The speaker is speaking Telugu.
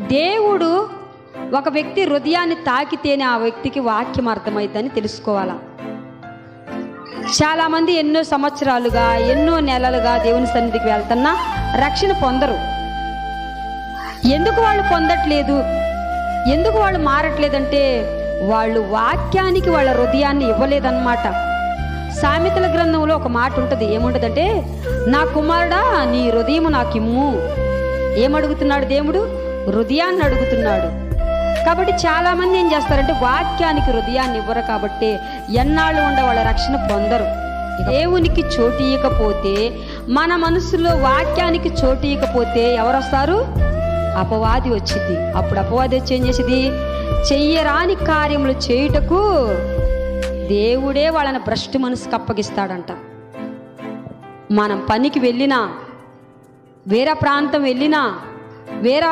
దేవుడు ఒక వ్యక్తి హృదయాన్ని తాకితేనే ఆ వ్యక్తికి వాక్యం అర్థమవుతుందని తెలుసుకోవాలా? చాలామంది ఎన్నో సంవత్సరాలుగా ఎన్నో నెలలుగా దేవుని సన్నిధికి వెళ్తున్నా రక్షణ పొందరు. ఎందుకు వాళ్ళు పొందట్లేదు? ఎందుకు వాళ్ళు మారట్లేదంటే వాళ్ళు వాక్యానికి వాళ్ళ హృదయాన్ని ఇవ్వలేదన్నమాట. సామెతల గ్రంథంలో ఒక మాట ఉంటుంది ఏముంటుందంటే నా కుమారుడా నీ హృదయం నాకు ఇమ్ము ఏమడుగుతున్నాడు దేవుడు? హృదయాన్ని అడుగుతున్నాడు. కాబట్టి చాలా మంది ఏం చేస్తారంటే వాక్యానికి హృదయాన్ని ఇవ్వరు కాబట్టి ఎన్నాళ్ళు ఉండ వాళ్ళ రక్షణ పొందరు. దేవునికి చోటు ఇవ్వకపోతే మన మనసులో వాక్యానికి చోటు ఇవ్వకపోతే ఎవరు వస్తారు అపవాది వచ్చింది. అప్పుడు అపవాది వచ్చి ఏం చేసేది? చెయ్యరాని కార్యములు చేయుటకు దేవుడే వాళ్ళని భ్రష్టు మనసుకు అప్పగిస్తాడంట. మనం పనికి వెళ్ళినా వేరే ప్రాంతం వెళ్ళినా వేరే